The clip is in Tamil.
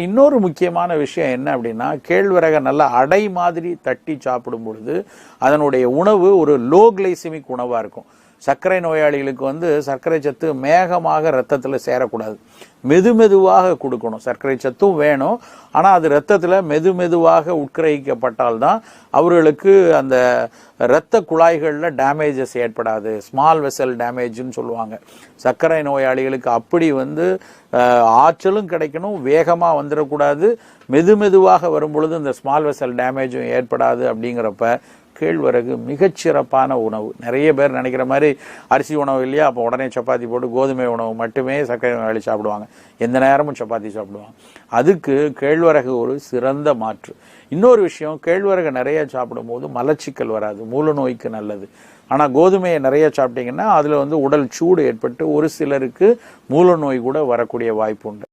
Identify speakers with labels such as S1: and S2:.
S1: இன்னொரு முக்கியமான விஷயம் என்ன அப்படின்னா கேழ்வரகை நல்லா அடை மாதிரி தட்டி சாப்பிடும் பொழுது அதனுடைய உணவு ஒரு லோ கிளைசிமிக் உணவாக இருக்கும். சர்க்கரை நோயாளிகளுக்கு வந்து சர்க்கரை சத்து மேகமாக ரத்தத்தில் சேரக்கூடாது. மெது மெதுவாக கொடுக்கணும். சர்க்கரை சத்தும் வேணும். ஆனால் அது ரத்தத்தில் மெது மெதுவாக உட்கிரகிக்கப்பட்டால்தான் அவர்களுக்கு அந்த இரத்த குழாய்களில் டேமேஜஸ் ஏற்படாது. ஸ்மால் வெசல் டேமேஜ்னு சொல்லுவாங்க. சர்க்கரை நோயாளிகளுக்கு அப்படி வந்து ஆற்றலும் கிடைக்கணும். வேகமாக வந்துடக்கூடாது. மெது மெதுவாக வரும்பொழுது இந்த ஸ்மால் வெசல் டேமேஜும் ஏற்படாது அப்படிங்கிறப்ப கேழ்வரகு மிகச்சிறப்பான உணவு. நிறைய பேர் நினைக்கிற மாதிரி அரிசி உணவு இல்லையா? அப்போ உடனே சப்பாத்தி போட்டு கோதுமை உணவு மட்டுமே சர்க்கரை நோயாளி சாப்பிடுவாங்க. எந்த நேரமும் சப்பாத்தி சாப்பிடுவாங்க. அதுக்கு கேழ்வரகு ஒரு சிறந்த மாற்று. இன்னொரு விஷயம் கேழ்வரகு நிறைய சாப்பிடும்போது மலச்சிக்கல் வராது. மூல நோய்க்கு நல்லது. ஆனால் கோதுமையை நிறைய சாப்பிட்டீங்கன்னா அதில் வந்து உடல் சூடு ஏற்பட்டு ஒரு சிலருக்கு மூல நோய் கூட வரக்கூடிய வாய்ப்பு உண்டு.